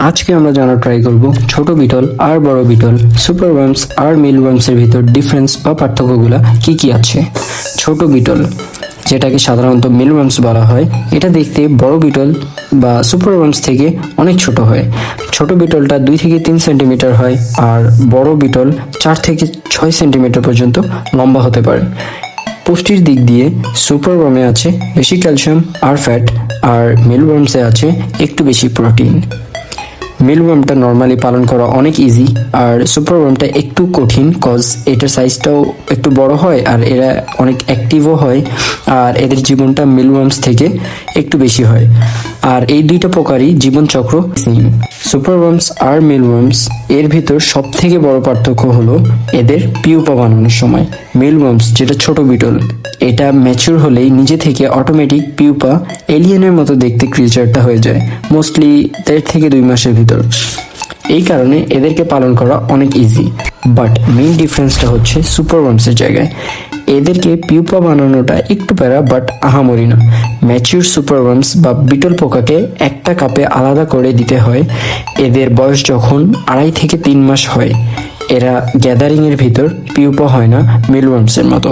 আজকে আমরা জানার ট্রাই করব ছোট বিটল আর বড় বিটল। সুপার ওয়ার্মস আর মিল ওয়ার্মসের ভিতর ডিফারেন্স বা পার্থক্যগুলো কি কি আছে? ছোট বিটল, যেটাকে সাধারণত মিল ওয়ার্মস বলা হয়, এটা দেখতে বড় বিটল বা সুপার ওয়ার্মস থেকে অনেক ছোট হয়। ছোট বিটলটা দুই থেকে তিন সেন্টিমিটার হয় আর বড় বিটল চার থেকে ছয় সেন্টিমিটার পর্যন্ত লম্বা হতে পারে। পুষ্টির দিক দিয়ে সুপার ওয়ার্মে আছে বেশি ক্যালসিয়াম আর ফ্যাট আর মিলওয়ার্মসে আছে একটু বেশি প্রোটিন মিলওয়ার্মটা নর্মালি পালন করা অনেক ইজি আর সুপার ওয়ার্মটা একটু কঠিন কজ এটার সাইজটাও একটু বড় হয় আর এরা অনেক অ্যাক্টিভও হয়, আর এদের জীবনটা মিলওয়ার্মস থেকে একটু বেশি হয়। আর এই দুইটা প্রকারই জীবনচক্র সেম সুপার ওয়ার্মস আর মিলওয়ার্মস এর ভিতর সব থেকে বড় পার্থক্য হলো এদের পিউপা বানানোর সময়। মিলওয়ার্মস যেটা ছোট বিটল এটা ম্যাচিউর হলেই নিজে থেকে অটোমেটিক পিউপা এলিয়েনের মতো দেখতে ক্রিয়েচারটা হয়ে যায় মোস্টলি দেড় থেকে দুই মাসের ভিতর। এই কারণে এদেরকে পালন করা অনেক ইজি বাট মেইন ডিফারেন্সটা হচ্ছে সুপার ওয়ার্মসের জায়গায়। এদেরকে পিউপা বানানোটা একটু প্যারা বাট আহামরি না। ম্যাচিউর সুপার ওয়ার্মস বা বিটল পোকাকে একটা কাপে আলাদা করে দিতে হয়। এদের বয়স যখন আড়াই থেকে তিন মাস হয়, এরা গ্যাদারিংয়ের ভিতর পিউপা হয় না মিলওয়ার্মসের মতো।